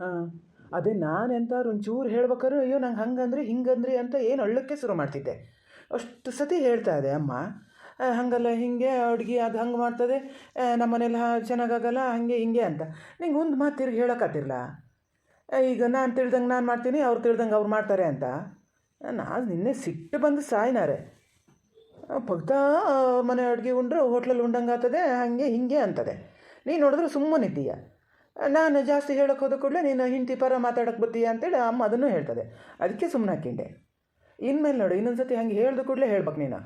ಹಾಂ. ಅದೇ ನಾನು ಎಂತಾರು ಒಂಚೂರು ಹೇಳ್ಬೇಕಾದ್ರೆ, ಅಯ್ಯೋ, ನಂಗೆ ಹಂಗಂದ್ರೆ, ಹಿಂಗಂದ್ರೆ ಅಂತ ಏನು ಅಳ್ಳಕ್ಕೆ ಶುರು ಮಾಡ್ತಿದ್ದೆ. ಅಷ್ಟು ಸತಿ ಹೇಳ್ತಾ ಇದೆ ಅಮ್ಮ. ಹಂಗಲ್ಲ, ಹಿಂಗೆ ಅಡುಗೆ ಅದು ಹಂಗೆ ಮಾಡ್ತದೆ. ನಮ್ಮ ಮನೇಲಿ ಚೆನ್ನಾಗಾಗಲ್ಲ, ಹಾಗೆ, ಹಿಂಗೆ ಅಂತ. ನಿಂಗೆ ಒಂದು ಮಾತು ತಿರ್ಗಿ ಹೇಳೋಕ್ಕಾತಿರ್ಲ ಈಗ ನಾನು ತಿಳ್ದಂಗೆ ನಾನು ಮಾಡ್ತೀನಿ, ಅವ್ರು ತಿಳ್ದಂಗೆ ಅವ್ರು ಮಾಡ್ತಾರೆ ಅಂತ. ನಾನು ನಿನ್ನೆ ಸಿಟ್ಟು ಬಂದು ಸಾಯ್ನಾರೆ. ಭಕ್ತ ಮನೆ ಅಡುಗೆ ಉಂಡ್ರೆ, ಹೋಟ್ಲಲ್ಲಿ ಉಂಡಂಗೆ ಆಗ್ತದೆ ಹಾಗೆ, ಹಿಂಗೆ ಅಂತದೆ. ನೀನು ನೋಡಿದ್ರೆ ಸುಮ್ಮನಿದ್ದೀಯ. ನಾನು ಜಾಸ್ತಿ ಹೇಳೋಕೆ ಹೋದ ಕೂಡಲೇ ನೀನು ಹಿಂದಿ ಪರ ಮಾತಾಡೋಕೆ ಬತ್ತೀಯ ಅಂತೇಳಿ ಅಮ್ಮ ಅದನ್ನು ಹೇಳ್ತದೆ. ಅದಕ್ಕೆ ಸುಮ್ಮನೆ ಹಾಕಿಂಡೆ. ಇನ್ಮೇಲೆ ನೋಡು ಇನ್ನೊಂದು ಸತಿ ಹಂಗೆ ಹೇಳ್ದ ಕೂಡಲೇ ಹೇಳ್ಬೇಕು ನೀನು.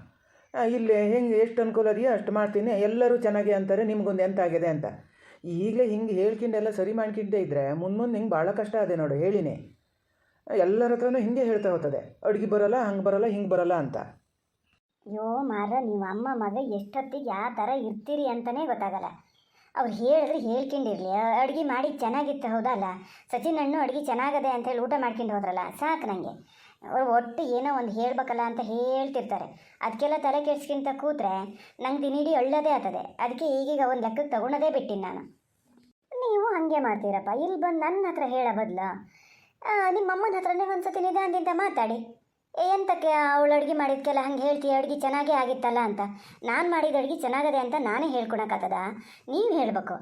ಇಲ್ಲಿ ಹೆಂಗೆ ಎಷ್ಟು ಅನುಕೂಲ ಇದೆಯೋ ಅಷ್ಟು ಮಾಡ್ತೀನಿ, ಎಲ್ಲರೂ ಚೆನ್ನಾಗಿ ಅಂತಾರೆ, ನಿಮಗೊಂದು ಎಂತ ಆಗಿದೆ ಅಂತ. ಈಗಲೇ ಹಿಂಗೆ ಹೇಳ್ಕೊಂಡೆಲ್ಲ ಸರಿ ಮಾಡ್ಕೊಂಡೆ ಇದ್ದರೆ ಮುಂದೆ ಮುಂದೆ ಹಿಂಗೆ ಭಾಳ ಕಷ್ಟ ಅದೇ ನೋಡು, ಹೇಳಿನಿ. ಎಲ್ಲರ ಹತ್ರನೂ ಹಿಂಗೆ ಹೇಳ್ತಾ ಹೋಗ್ತದೆ, ಅಡುಗೆ ಬರೋಲ್ಲ, ಹಂಗೆ ಬರೋಲ್ಲ, ಹಿಂಗೆ ಬರೋಲ್ಲ ಅಂತ. ಅಯ್ಯೋ ಮಾರ ನೀವು ಅಮ್ಮ ಮಗ ಎಷ್ಟೊತ್ತಿಗೆ ಯಾವ ಥರ ಇರ್ತೀರಿ ಅಂತಲೇ ಗೊತ್ತಾಗಲ್ಲ. ಅವ್ರು ಹೇಳಿದ್ರೆ ಹೇಳ್ಕೊಂಡಿರಲಿ. ಅಡುಗೆ ಮಾಡಿ ಚೆನ್ನಾಗಿತ್ತು, ಹೌದಲ್ಲ? ಸಚಿನ್ ಹಣ್ಣು ಅಡುಗೆ ಚೆನ್ನಾಗದೆ ಅಂತೇಳಿ ಊಟ ಮಾಡ್ಕೊಂಡು ಹೋದ್ರಲ್ಲ, ಸಾಕು ನನಗೆ ಅವ್ರು ಒಟ್ಟು ಏನೋ ಒಂದು ಹೇಳ್ಬೇಕಲ್ಲ ಅಂತ ಹೇಳ್ತಿರ್ತಾರೆ. ಅದಕ್ಕೆಲ್ಲ ತಲೆ ಕೆಡ್ಸ್ಕಿಂತ ಕೂತ್ರೆ ನಂಗೆ ದಿನಿಡಿ ಒಳ್ಳೇದೇ ಆಗ್ತದೆ. ಅದಕ್ಕೆ ಈಗೀಗ ಒಂದು ಲೆಕ್ಕಕ್ಕೆ ತಗೊಳೋದೇ ಬಿಟ್ಟಿನಿ ನಾನು. ನೀವು ಹಾಗೆ ಮಾಡ್ತೀರಪ್ಪ. ಇಲ್ಲಿ ಬಂದು ನನ್ನ ಹತ್ರ ಹೇಳೋ ಬದಲು. ನಿಮ್ಮ ಅಮ್ಮನ ಹತ್ರನೇ ಒಂದು ಸತಿ ನಿಧಾನದಿಂದ ಮಾತಾಡಿ. ಎಂತಕ್ಕೆ ಅವಳು ಅಡುಗೆ ಮಾಡಿದ್ಕೆಲ್ಲ ಹಂಗೆ ಹೇಳ್ತೀಯ ಅಡುಗೆ ಚೆನ್ನಾಗೇ ಆಗಿತ್ತಲ್ಲ ಅಂತ. ನಾನು ಮಾಡಿದ ಅಡುಗೆ ಚೆನ್ನಾಗದೆ ಅಂತ ನಾನೇ ಹೇಳ್ಕೊಳಕ್ಕಾಗದ ನೀವು ಹೇಳಬೇಕು.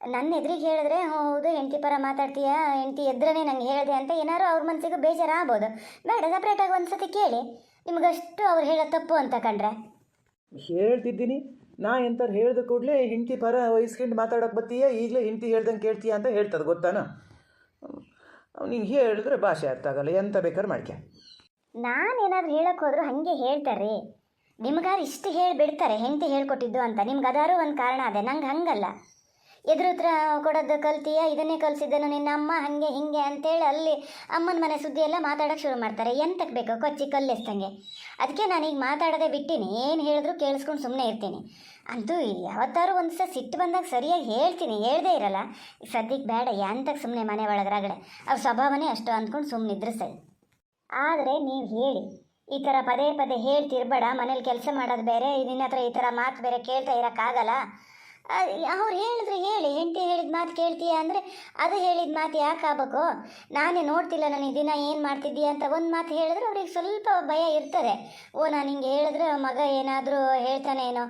ನನ್ನ ಎದುರಿಗೆ ಹೇಳಿದ್ರೆ, ಹೌದು, ಹೆಂಡತಿ ಪರ ಮಾತಾಡ್ತೀಯ, ಹೆಂಡತಿ ಎದ್ರನೇ ನಂಗೆ ಹೇಳಿದೆ ಅಂತ ಏನಾರು ಅವ್ರ ಮನಸ್ಸಿಗೆ ಬೇಜಾರಾಗ್ಬೋದು. ಬೇಡ ಸಪ್ರೇಟಾಗಿ ಒಂದು ಸತಿ ಕೇಳಿ. ನಿಮಗಷ್ಟು ಅವ್ರು ಹೇಳೋ ತಪ್ಪು ಅಂತ ಕಂಡ್ರೆ. ಹೇಳ್ತಿದ್ದೀನಿ. ನಾ ಎಂತಾರು ಹೇಳಿದ ಕೂಡಲೇ ಹೆಂಡತಿ ಪರ ವಹಿಸ್ಕೊಂಡು ಮಾತಾಡೋಕೆ ಬತ್ತೀಯ ಈಗಲೇ ಹೆಂಡತಿ ಹೇಳ್ದಂಗೆ ಕೇಳ್ತೀಯ ಅಂತ ಹೇಳ್ತದೆ, ಗೊತ್ತಾನ? ಅವ್ನಿಗೆ ಹೇಳಿದ್ರೆ ಭಾಷೆ ಅರ್ಥ ಆಗಲ್ಲ, ಎಂತ ಬೇಕಾದ್ರೆ ಮಾಡ್ಕೆ ನಾನೇನಾದ್ರು ಹೇಳಕ್ಕೆ ಹೋದ್ರು ಹಾಗೆ ಹೇಳ್ತಾರೆ. ನಿಮ್ಗಾರು ಇಷ್ಟು ಹೇಳಿಬಿಡ್ತಾರೆ ಹೆಂಡತಿ ಹೇಳ್ಕೊಟ್ಟಿದ್ದು ಅಂತ. ನಿಮ್ಗೆ ಅದಾರು ಒಂದು ಕಾರಣ ಅದೇ. ನಂಗೆ ಹಂಗಲ್ಲ. ಎದುರು ಹತ್ರ ಕೊಡೋದು ಕಲ್ತೀಯ, ಇದನ್ನೇ ಕಲಿಸಿದ್ದನು ನಿನ್ನ ಅಮ್ಮ, ಹಾಗೆ ಹಿಂಗೆ ಅಂತೇಳಿ ಅಲ್ಲಿ ಅಮ್ಮನ ಮನೆ ಸುದ್ದಿ ಎಲ್ಲ ಮಾತಾಡೋಕೆ ಶುರು ಮಾಡ್ತಾರೆ. ಎಂತಕ್ಕೆ ಬೇಕು ಕೊಚ್ಚಿ ಕಲ್ಲೆಸ್ತಂಗೆ. ಅದಕ್ಕೆ ನಾನೀಗ ಮಾತಾಡೋದೇ ಬಿಟ್ಟಿನಿ. ಏನು ಹೇಳಿದ್ರು ಕೇಳಿಸ್ಕೊಂಡು ಸುಮ್ಮನೆ ಇರ್ತೀನಿ. ಅಂತೂ ಯಾವತ್ತಾರು ಒಂದು ಸಹ ಸಿಟ್ಟು ಬಂದಾಗ ಸರಿಯಾಗಿ ಹೇಳ್ತೀನಿ. ಹೇಳದೇ ಇರಲ್ಲ. ಸದ್ಯಕ್ಕೆ ಬೇಡ ಎಂತಕ್ಕೆ ಸುಮ್ಮನೆ ಮನೆ ಒಳಗರಗಡೆ ಅವ್ರ ಸ್ವಭಾವನೇ ಅಷ್ಟು ಅಂದ್ಕೊಂಡು ಸುಮ್ಮನಿದ್ರೆ ಸರಿ. ಆದರೆ ನೀವು ಹೇಳಿ. ಈ ಥರ ಪದೇ ಪದೇ ಹೇಳ್ತಿರ್ಬೇಡ ಮನೇಲಿ ಕೆಲಸ ಮಾಡೋದು ಬೇರೆ, ನಿನ್ನ ಹತ್ರ ಈ ಥರ ಮಾತು ಬೇರೆ ಕೇಳ್ತಾ ಇರೋಕ್ಕಾಗಲ್ಲ. ಅವ್ರು ಹೇಳಿದ್ರೆ ಹೇಳಿ, ಹೆಂಡತಿ ಹೇಳಿದ ಮಾತು ಕೇಳ್ತೀಯ ಅಂದರೆ ಅದು ಹೇಳಿದ ಮಾತು ಯಾಕೆ ಆಗಬೇಕು? ನಾನೇ ನೋಡ್ತಿಲ್ಲ ನಾನು ದಿನ ಏನು ಮಾಡ್ತಿದ್ದೀಯ ಅಂತ ಒಂದು ಮಾತು ಹೇಳಿದ್ರೆ ಅವ್ರಿಗೆ ಸ್ವಲ್ಪ ಭಯ ಇರ್ತದೆ. ಓ, ನಾನು ಹಿಂಗೆ ಹೇಳಿದ್ರೆ ಮಗ ಏನಾದರೂ ಹೇಳ್ತಾನೇನೋ,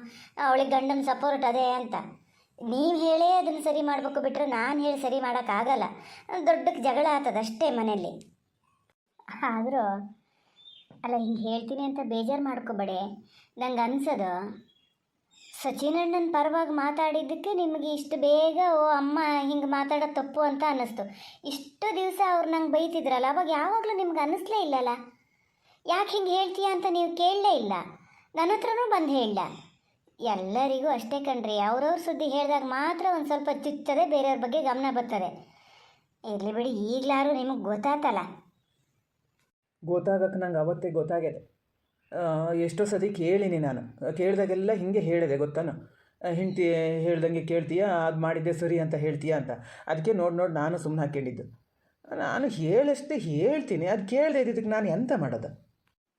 ಅವಳಿಗೆ ಗಂಡನ ಸಪೋರ್ಟ್ ಅದೇ ಅಂತ. ನೀವು ಹೇಳೇ ಅದನ್ನು ಸರಿ ಮಾಡಬೇಕು ಬಿಟ್ಟರೆ ನಾನು ಹೇಳಿ ಸರಿ ಮಾಡೋಕ್ಕಾಗಲ್ಲ ದೊಡ್ಡಕ್ಕೆ ಜಗಳ ಆತದಷ್ಟೇ ಅಷ್ಟೇ ಮನೆಯಲ್ಲಿ. ಆದರೂ, ಅಲ್ಲ, ಹಿಂಗೆ ಹೇಳ್ತೀನಿ ಅಂತ ಬೇಜಾರು ಮಾಡ್ಕೋಬೇಡಿ. ನಂಗೆ ಅನ್ಸೋದು ಸಚಿನ್ ಅಣ್ಣನ ಪರವಾಗಿ ಮಾತಾಡಿದ್ದಕ್ಕೆ ನಿಮಗೆ ಇಷ್ಟು ಬೇಗ, ಓ, ಅಮ್ಮ ಹಿಂಗೆ ಮಾತಾಡೋದು ತಪ್ಪು ಅಂತ ಅನ್ನಿಸ್ತು. ಇಷ್ಟು ದಿವಸ ಅವ್ರು ನಂಗೆ ಬೈತಿದ್ರಲ್ಲ, ಅವಾಗ ಯಾವಾಗಲೂ ನಿಮ್ಗೆ ಅನ್ನಿಸ್ಲೇ ಇಲ್ಲಲ್ಲ? ಯಾಕೆ ಹಿಂಗೆ ಹೇಳ್ತೀಯ ಅಂತ ನೀವು ಕೇಳಲೇ ಇಲ್ಲ. ನನ್ನ ಹತ್ರನೂ ಬಂದು ಹೇಳ ಎಲ್ಲರಿಗೂ ಅಷ್ಟೇ ಕಣ್ರಿ, ಅವ್ರವ್ರ ಸುದ್ದಿ ಹೇಳಿದಾಗ ಮಾತ್ರ ಒಂದು ಸ್ವಲ್ಪ ಚುಚ್ಚದೆ ಬೇರೆಯವ್ರ ಬಗ್ಗೆ ಗಮನ ಬರ್ತದೆ. ಇರಲಿ ಬಿಡಿ, ಈಗಲಾರು ನಿಮಗೆ ಗೊತ್ತಾತಲ್ಲ. ಗೊತ್ತಾಗಕ್ಕೆ ನಂಗೆ ಅವತ್ತೇ ಗೊತ್ತಾಗಿದೆ ಎಷ್ಟೋ ಸತಿ ಕೇಳಿನಿ ನಾನು. ಕೇಳಿದಾಗೆಲ್ಲ ಹಿಂಗೆ ಹೇಳಿದೆ, ಗೊತ್ತಾನು? ಹಿಂಡ್ತಿ ಹೇಳ್ದಂಗೆ ಕೇಳ್ತೀಯ? ಅದು ಮಾಡಿದ್ದೆ ಸರಿ ಅಂತ ಹೇಳ್ತೀಯ ಅಂತ. ಅದಕ್ಕೆ ನೋಡಿ ನೋಡಿ ನಾನು ಸುಮ್ಮನೆ ಹಾಕ್ಕೊಂಡಿದ್ದು ನಾನು ಹೇಳಷ್ಟೇ ಹೇಳ್ತೀನಿ. ಅದು ಕೇಳದೆ ಇದ್ದಿದ್ದಕ್ಕೆ ನಾನು ಎಂತ ಮಾಡೋದು?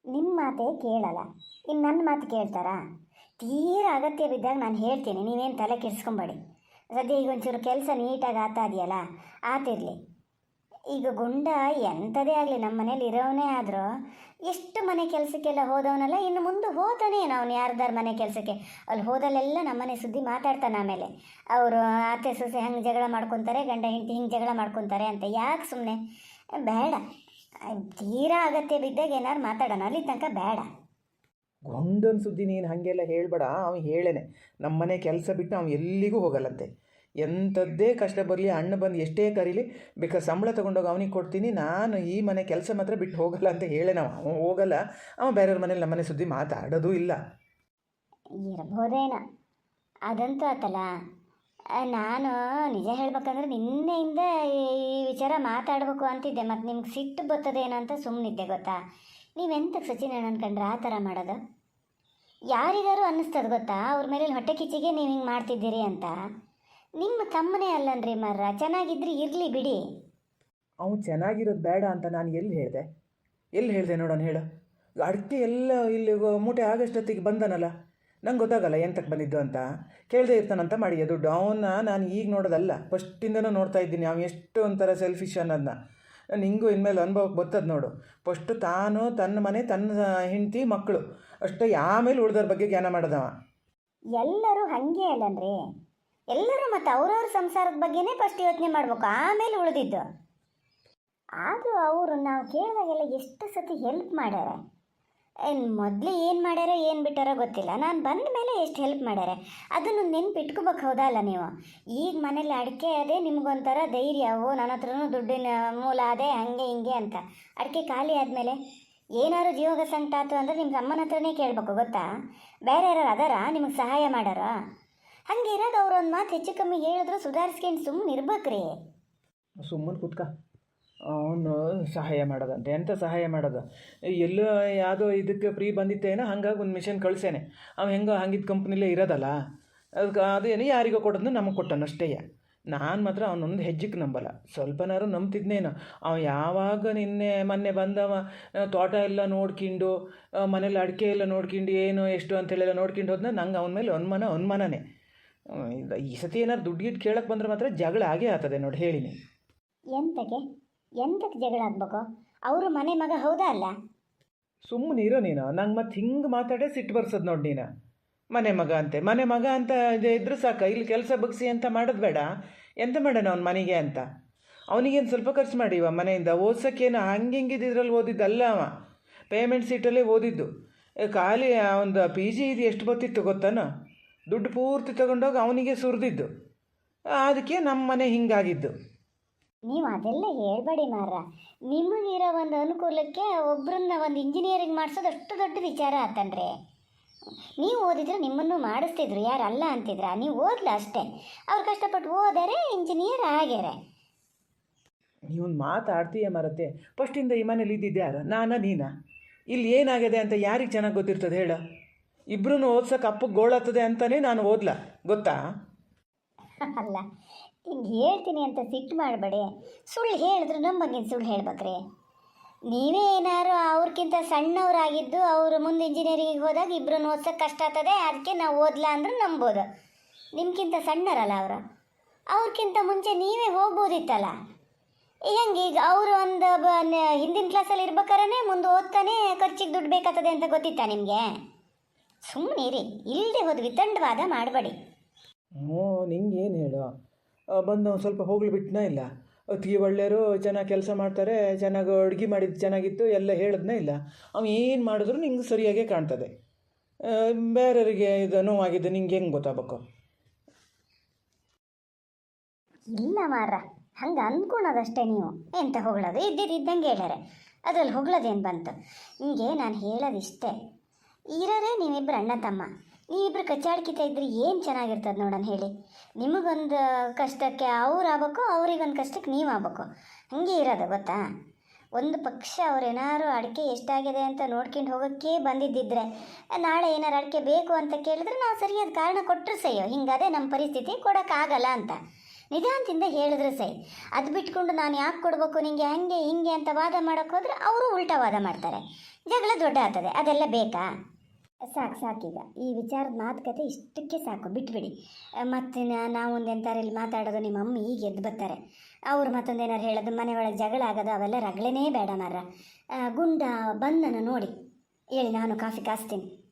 ನಿಮ್ಮ ಮಾತೇ ಕೇಳಲ್ಲ. ಇನ್ನು ನನ್ನ ಮಾತು ಕೇಳ್ತಾರಾ? ತೀರಾ ಅಗತ್ಯ ಬಿದ್ದಾಗ ನಾನು ಹೇಳ್ತೀನಿ. ನೀವೇನು ತಲೆ ಕೆಡಿಸ್ಕೊಂಬೇಡಿ. ಸದ್ಯ ಈಗ ಒಂಚೂರು ಕೆಲಸ ನೀಟಾಗಿ ಆತ ಇದೆಯಲ್ಲ? ಆತಿರಲಿ ಈಗ ಗುಂಡ ಎಂಥದೇ ಆಗಲಿ ನಮ್ಮ ಮನೇಲಿ ಇರೋವನೇ ಆದರೂ ಎಷ್ಟು ಮನೆ ಕೆಲಸಕ್ಕೆಲ್ಲ ಹೋದವನಲ್ಲ ಇನ್ನು ಮುಂದೆ ಹೋತಾನೆ ಅವನು ಯಾರ್ದಾರ ಮನೆ ಕೆಲಸಕ್ಕೆ. ಅಲ್ಲಿ ಹೋದಲ್ಲೆಲ್ಲ ನಮ್ಮನೆ ಸುದ್ದಿ ಮಾತಾಡ್ತಾನೆ ಆಮೇಲೆ. ಅವರು ಆತೆ ಸೊಸೆ ಹಂಗೆ ಜಗಳ ಮಾಡ್ಕೊತಾರೆ, ಗಂಡ ಹೆಂಡತಿ ಹಿಂಗೆ ಜಗಳ ಮಾಡ್ಕೊತಾರೆ ಅಂತ ಯಾಕೆ ಸುಮ್ಮನೆ ಬೇಡ. ತೀರಾ ಅಗತ್ಯ ಬಿದ್ದಾಗ ಏನಾರು ಮಾತಾಡೋಣ, ಅಲ್ಲಿ ತನಕ ಬೇಡ. ಗುಂಡನ ಸುದ್ದಿ ನೀನು ಹಾಗೆಲ್ಲ ಹೇಳಬೇಡ ಅವನು ಹೇಳೇನೆ. ನಮ್ಮ ಮನೆ ಕೆಲಸ ಬಿಟ್ಟು ಅವ್ನು ಎಲ್ಲಿಗೂ ಹೋಗಲ್ಲಂತೆ. ಎಂಥದ್ದೇ ಕಷ್ಟ ಬರಲಿ, ಅಣ್ಣ ಬಂದು ಎಷ್ಟೇ ಕರೀಲಿ ಬೇಕಾದ್ರೆ ಸಂಬಳ ತೊಗೊಂಡೋಗಿ ಅವನಿಗೆ ಕೊಡ್ತೀನಿ, ನಾನು ಈ ಮನೆ ಕೆಲಸ ಮಾತ್ರ ಬಿಟ್ಟು ಹೋಗಲ್ಲ ಅಂತ ಹೇಳೆ ನಾವು. ಅವನು ಹೋಗಲ್ಲ, ಅವ ಬೇರೆಯವ್ರ ಮನೇಲಿ ನಮ್ಮನೆ ಸುದ್ದಿ ಮಾತಾಡೋದು ಇಲ್ಲ. ಇರ್ಬೋದೇನೋ. ಅದಂತೂ ಆತಲ್ಲ. ನಾನು ನಿಜ ಹೇಳ್ಬೇಕಂದ್ರೆ ನಿನ್ನೆಯಿಂದ ಈ ವಿಚಾರ ಮಾತಾಡಬೇಕು ಅಂತಿದ್ದೆ ಮತ್ತು ನಿಮ್ಗೆ ಸಿಟ್ಟು ಬರ್ತದೇನೋ ಅಂತ ಸುಮ್ಮನಿದ್ದೆ ಗೊತ್ತಾ? ನೀವೆಂತಕ್ಕೆ ಸಚಿನ್ ಅಣ್ಣ ಅನ್ಕೊಂಡ್ರೆ ಆ ಥರ ಮಾಡೋದು? ಯಾರಿಗಾರು ಅನ್ನಿಸ್ತದೆ ಗೊತ್ತಾ? ಅವ್ರ ಮೇಲೆ ಹೊಟ್ಟೆ ಕಿಚ್ಚಿಗೆ ನೀವು ಹಿಂಗೆ ಮಾಡ್ತಿದ್ದೀರಿ ಅಂತ. ನಿಮ್ಮ ತಮ್ಮನೇ ಅಲ್ಲನ್ರಿ ಮರ ಚೆನ್ನಾಗಿದ್ರೆ ಇರಲಿ ಬಿಡಿ. ಅವ್ನು ಚೆನ್ನಾಗಿರೋದು ಬೇಡ ಅಂತ ನಾನು ಎಲ್ಲಿ ಹೇಳಿದೆ? ಎಲ್ಲಿ ಹೇಳಿದೆ ನೋಡೋಣ ಹೇಳು. ಅಡಿಕೆ ಎಲ್ಲ ಇಲ್ಲಿ ಮೂಟೆ ಆಗಷ್ಟೊತ್ತಿಗೆ ಬಂದನಲ್ಲ? ನಂಗೆ ಗೊತ್ತಾಗಲ್ಲ ಎಂತಕ್ಕೆ ಬಂದಿದ್ದು ಅಂತ. ಕೇಳದೆ ಇರ್ತಾನಂತ ಮಾಡಿ ದುಡ್ಡು. ಅವನ್ನ ನಾನು ಈಗ ನೋಡೋದಲ್ಲ. ಫಸ್ಟಿಂದನೂ ನೋಡ್ತಾ ಇದ್ದೀನಿ ಅವ್ನು ಎಷ್ಟು ಒಂಥರ ಸೆಲ್ಫಿಶ್ ಅನ್ನೋದನ್ನ ನಿಂಗೂ ಇನ್ಮೇಲೆ ಅನುಭವಕ್ಕೆ ಬರ್ತದೆ ನೋಡು. ಫಸ್ಟು ತಾನು ತನ್ನ ಮನೆ ತನ್ನ ಹೆಂಡತಿ ಮಕ್ಕಳು. ಅಷ್ಟೇ ಆಮೇಲೆ ಉಳ್ದೋರ ಬಗ್ಗೆ ಜ್ಞಾನ ಮಾಡೋದವ. ಎಲ್ಲರೂ ಹಾಗೆ ಅಲ್ಲನ್ರಿ ಎಲ್ಲರೂ ಮತ್ತು ಅವ್ರವ್ರ ಸಂಸಾರದ ಬಗ್ಗೆನೇ ಫಸ್ಟ್ ಯೋಚನೆ ಮಾಡ್ಬೇಕು, ಆಮೇಲೆ ಉಳಿದಿದ್ದು. ಆದರೂ ಅವರು ನಾವು ಕೇಳಿದಾಗೆಲ್ಲ ಎಷ್ಟು ಸತಿ ಹೆಲ್ಪ್ ಮಾಡ್ಯಾರ? ಮೊದಲು ಏನು ಮಾಡ್ಯಾರ, ಏನು ಬಿಟ್ಟಾರೋ ಗೊತ್ತಿಲ್ಲ. ನಾನು ಬಂದ ಮೇಲೆ ಎಷ್ಟು ಹೆಲ್ಪ್ ಮಾಡ್ಯಾರ? ಅದನ್ನು ನೆನ್ಪಿಟ್ಕೋಬೇಕು ಅಲ್ಲ ನೀವು? ಈಗ ಮನೇಲಿ ಅಡಿಕೆ ಅದೇ ನಿಮ್ಗೊಂಥರ ಧೈರ್ಯ. ಓ ನನ್ನ ಹತ್ರನೂ ದುಡ್ಡಿನ ಮೂಲ ಅದೇ, ಹಂಗೆ ಹಿಂಗೆ ಅಂತ. ಅಡಿಕೆ ಖಾಲಿ ಆದಮೇಲೆ ಏನಾದ್ರು ಜೀವಗ ಸಂಕಟ ಆಯ್ತು ಅಂದರೆ ನಿಮ್ಮ ಅಮ್ಮನ ಹತ್ರನೇ ಕೇಳಬೇಕು, ಗೊತ್ತಾ? ಬೇರೆ ಯಾರು ಅದಾರ? ನಿಮಗೆ ಸಹಾಯ ಮಾಡಾರ ಹಂಗೆ ಇರೋದು, ಅವ್ರು ಒಂದು ಮಾತು ಹೆಚ್ಚು ಕಮ್ಮಿ ಹೇಳಿದ್ರು ಸುಧಾರಿಸ್ಕೊಂಡು ಸುಮ್ಮನೆ ಇರ್ಬೇಕ್ರಿ ಸುಮ್ಮನೆ ಕುತ್ಕ. ಅವನು ಸಹಾಯ ಮಾಡೋದಂತೆ. ಎಂಥ ಸಹಾಯ ಮಾಡೋದು? ಎಲ್ಲೋ ಯಾವುದೋ ಇದಕ್ಕೆ ಫ್ರೀ ಬಂದಿತ್ತೇನೋ, ಹಂಗಾಗಿ ಒಂದು ಮಿಷನ್ ಕಳಿಸೇನೆ. ಅವ ಹೆಂಗೋ ಹಂಗಿದ್ದ ಕಂಪ್ನಿಲೇ ಇರೋದಲ್ಲ. ಅದಕ್ಕೆ ಅದೇನು ಯಾರಿಗೋ ಕೊಡೋದು ನಮಗೆ ಕೊಟ್ಟನು ಅಷ್ಟೇ. ನಾನು ಮಾತ್ರ ಅವನೊಂದು ಹೆಜ್ಜೆಗೆ ನಂಬಲ್ಲ. ಸ್ವಲ್ಪನಾರು ನಂಬ್ತಿದ್ನೇನು. ಅವ ಯಾವಾಗ ನಿನ್ನೆ ಮೊನ್ನೆ ಬಂದವ ತೋಟ ಎಲ್ಲ ನೋಡ್ಕೊಂಡು ಮನೇಲಿ ಅಡಿಕೆ ಎಲ್ಲ ನೋಡ್ಕೊಂಡು, ಏನು ಎಷ್ಟು ಅಂತೇಳೆಲ್ಲ ನೋಡ್ಕೊಂಡು ಹೋದ್ನ ನಂಗೆ ಅವನ ಮೇಲೆ ಅನುಮಾನ ಅನುಮಾನನೇ ಇಲ್ಲ ಈ ಸತಿ ಏನಾರು ದುಡ್ಡು ಗಿಟ್ಟು ಕೇಳಕ್ಕೆ ಬಂದ್ರೆ ಮಾತ್ರ ಜಗಳ ಆಗೇ ಆಗ್ತದೆ ನೋಡಿ ಹೇಳಿನಿ ಎಂತಕ್ಕೆ? ಎಂತಕ್ಕೆ ಜಗಳ ಆಗ್ಬೇಕು? ಅವರು ಮನೆ ಮಗ ಹೌದಾ ಅಲ್ಲ? ಸುಮ್ಮನೆ ಇರೋ ನೀನು ನಂಗೆ ಮತ್ತೆ ಹಿಂಗೆ ಮಾತಾಡೇ ಸಿಟ್ಟು ಬರ್ಸೋದು ನೋಡಿ ನೀನು. ಮನೆ ಮಗ ಅಂತೆ ಮನೆ ಮಗ ಅಂತ ಇದು ಇದ್ರೆ ಸಾಕ ಇಲ್ಲಿ ಕೆಲಸ ಬಗ್ಸಿ ಅಂತ ಮಾಡೋದು ಬೇಡ. ಎಂತ ಮಾಡೋಣ ಅವ್ನ ಮನೆಗೆ ಅಂತ? ಅವನಿಗೇನು ಸ್ವಲ್ಪ ಖರ್ಚು ಮಾಡಿವ ಮನೆಯಿಂದ? ಓದ್ಸೋಕ್ಕೇನು ಹಂಗೆ ಹಿಂಗಿದ್ರಲ್ಲಿ ಓದಿದ್ದಲ್ಲ ಅವ? ಪೇಮೆಂಟ್ ಸೀಟಲ್ಲೇ ಓದಿದ್ದು. ಖಾಲಿ ಒಂದು ಪಿ ಜಿ ಇದು ಎಷ್ಟು ಗೊತ್ತಿತ್ತು ಗೊತ್ತಾನ? ದುಡ್ಡು ಪೂರ್ತಿ ತಗೊಂಡೋಗಿ ಅವನಿಗೆ ಸುರಿದಿದ್ದು. ಅದಕ್ಕೆ ನಮ್ಮ ಮನೆ ಹಿಂಗಾಗಿದ್ದು. ನೀವು ಅದೆಲ್ಲ ಹೇಳ್ಬೇಡಿ ಮಾರ ನಿಮಗಿರೋ ಒಂದು ಅನುಕೂಲಕ್ಕೆ ಒಬ್ಬರನ್ನ ಒಂದು ಇಂಜಿನಿಯರಿಂಗ್ ಮಾಡಿಸೋದು ಅಷ್ಟು ದೊಡ್ಡ ವಿಚಾರ ಆತನ್ರಿ ನೀವು ಓದಿದ್ರೆ ನಿಮ್ಮನ್ನು ಮಾಡಿಸ್ತಿದ್ರು ಯಾರು ಅಲ್ಲ ಅಂತಿದ್ರ? ನೀವು ಓದ್ಲ ಅಷ್ಟೇ. ಅವ್ರು ಕಷ್ಟಪಟ್ಟು ಓದಾರೆ ಇಂಜಿನಿಯರ್ ಆಗ್ಯಾರೆ. ನೀವೊಂದು ಮಾತಾಡ್ತೀಯ ಮರತೆ ಫಸ್ಟಿಂದ ಈ ಮನೇಲಿ ಇದ್ದಿದ್ದೆ ಯಾರು? ನಾನಾ ನೀನಾ? ಇಲ್ಲಿ ಏನಾಗಿದೆ ಅಂತ ಯಾರಿಗೆ ಚೆನ್ನಾಗಿ ಗೊತ್ತಿರ್ತದೆ ಹೇಳ. ಇಬ್ಬರೂ ಓದ್ಸೋಕೆ ಅಪ್ಪ ಗೋಳತ್ತದೆ ಅಂತಲೇ ನಾನು ಓದ್ಲ, ಗೊತ್ತಾ? ಅಲ್ಲ, ಹಿಂಗೆ ಹೇಳ್ತೀನಿ ಅಂತ ಸಿಟ್ಟು ಮಾಡಬೇಡಿ. ಸುಳ್ಳು ಹೇಳಿದ್ರು ನಮ್ಮ ಸುಳ್ಳು ಹೇಳ್ಬೇಕ್ರಿ. ನೀವೇ ಏನಾರು ಅವ್ರಿಗಿಂತ ಸಣ್ಣವರಾಗಿದ್ದು ಅವರು ಮುಂದೆ ಇಂಜಿನಿಯರಿಂಗಿಗೆ ಹೋದಾಗ ಇಬ್ಬರನ್ನ ಓದ್ಸೋಕೆ ಕಷ್ಟ ಆಗ್ತದೆ ಅದಕ್ಕೆ ನಾವು ಓದ್ಲಾ ಅಂದ್ರೆ ನಂಬೋದು. ನಿಮ್ಗಿಂತ ಸಣ್ಣರಲ್ಲ ಅವರು? ಅವ್ರಿಗಿಂತ ಮುಂಚೆ ನೀವೇ ಹೋಗ್ಬೋದಿತ್ತಲ್ಲ? ಹೆಂಗೆ ಈಗ ಅವರು ಒಂದು ಹಿಂದಿನ ಕ್ಲಾಸಲ್ಲಿ ಇರ್ಬೇಕಾರೇ ಮುಂದೆ ಓದ್ತಾನೆ ಖರ್ಚಿಗೆ ದುಡ್ಡು ಬೇಕಾಗ್ತದೆ ಅಂತ ಗೊತ್ತಿತ್ತಾ ನಿಮಗೆ? ಸುಮ್ಮನೆ ರೀ ಇಲ್ಲದೆ ಹೋದ್ ವಿತಂಡವಾದ ಮಾಡಬೇಡಿ. ಹ್ಞೂ ನಿಂಗೆ ಏನು ಹೇಳು. ಬಂದು ಒಂದು ಸ್ವಲ್ಪ ಹೋಗ್ಲಿ ಬಿಟ್ಟನ ಇಲ್ಲ? ಅತ್ತಿಗೆ ಒಳ್ಳೆಯವರು ಚೆನ್ನಾಗಿ ಕೆಲಸ ಮಾಡ್ತಾರೆ ಚೆನ್ನಾಗಿ ಅಡುಗೆ ಮಾಡಿದ್ದು ಚೆನ್ನಾಗಿತ್ತು ಎಲ್ಲ ಹೇಳಿದ್ನೇ ಇಲ್ಲ? ಅವ ಏನು ಮಾಡಿದ್ರು ನಿಂಗೆ ಸರಿಯಾಗೇ ಕಾಣ್ತದೆ. ಬೇರೆಯವರಿಗೆ ಇದು ನೋವಾಗಿದ್ದು ನಿಂಗೆ ಹೆಂಗೆ ಗೊತ್ತಾಗಬೇಕು? ಇಲ್ಲ ಮಾರ ಹಂಗೆ ಅಂದ್ಕೊಳೋದಷ್ಟೇ ನೀವು. ಎಂತ ಹೊಗಳೋದು? ಇದ್ದಿದ್ದು ಇದ್ದಂಗೆ ಹೇಳ್ಯಾರೆ. ಅದ್ರಲ್ಲಿ ಹೊಗಳೋದೇನು ಬಂತು? ಹಿಂಗೆ ನಾನು ಹೇಳೋದಿಷ್ಟೇ. ಇರೋರೇ ನೀವಿಬ್ಬರು ಅಣ್ಣ ತಮ್ಮ. ನೀವಿಬ್ಬರು ಕಚ್ಚಾಡ್ಕಿತ ಇದ್ರೆ ಏನು ಚೆನ್ನಾಗಿರ್ತದೆ ನೋಡೋಣ ಹೇಳಿ. ನಿಮಗೊಂದು ಕಷ್ಟಕ್ಕೆ ಅವ್ರು ಆಗ್ಬೇಕು, ಅವ್ರಿಗೊಂದು ಕಷ್ಟಕ್ಕೆ ನೀವು ಆಗ್ಬೇಕು. ಹಾಗೆ ಇರೋದು, ಗೊತ್ತಾ? ಒಂದು ಪಕ್ಷ ಅವ್ರೇನಾದ್ರು ಅಡಿಕೆ ಎಷ್ಟಾಗಿದೆ ಅಂತ ನೋಡ್ಕೊಂಡು ಹೋಗೋಕ್ಕೆ ಬಂದಿದ್ದಿದ್ರೆ, ನಾಳೆ ಏನಾರು ಅಡಿಕೆ ಬೇಕು ಅಂತ ಕೇಳಿದ್ರೆ ನಾವು ಸರಿಯಾದ ಕಾರಣ ಕೊಟ್ಟರು ಸಯ್ಯೋ ಹಿಂಗದೇ ನಮ್ಮ ಪರಿಸ್ಥಿತಿ ಕೊಡೋಕ್ಕಾಗಲ್ಲ ಅಂತ. ನಿಧಾನದಿಂದ ಹೇಳಿದ್ರೆ ಸೈ, ಅದು ಬಿಟ್ಕೊಂಡು ನಾನು ಯಾಕೆ ಕೊಡಬೇಕು ನಿಂಗೆ? ಹಾಗೆ ಹಿಂಗೆ ಅಂತ ವಾದ ಮಾಡೋಕ್ಕೋದ್ರೆ ಅವರು ಉಲ್ಟಾ ವಾದ ಮಾಡ್ತಾರೆ. ಜಗಳ ದೊಡ್ಡ ಆಗ್ತದೆ, ಅದೆಲ್ಲ ಬೇಕಾ? ಸಾಕು ಸಾಕೀಗ ಈ ವಿಚಾರದ ಮಾತುಕತೆ ಇಷ್ಟಕ್ಕೆ ಸಾಕು, ಬಿಟ್ಬಿಡಿ. ಮತ್ತು ನಾವೊಂದು ಎಂತಾರಲ್ಲಿ ಮಾತಾಡೋದು ನಿಮ್ಮ ಅಮ್ಮ ಈಗ ಎದ್ದು ಬರ್ತಾರೆ. ಅವ್ರು ಮತ್ತೊಂದೇನಾರು ಹೇಳೋದು, ಮನೆ ಒಳಗೆ ಜಗಳ ಆಗೋದು, ಅವೆಲ್ಲ ರಗಳೇನೇ ಬೇಡ ಮಾರ ಗುಂಡ ಬಂದನ ನೋಡಿ. ಹೇಳಿ, ನಾನು ಕಾಫಿ ಕಾಸ್ತೀನಿ.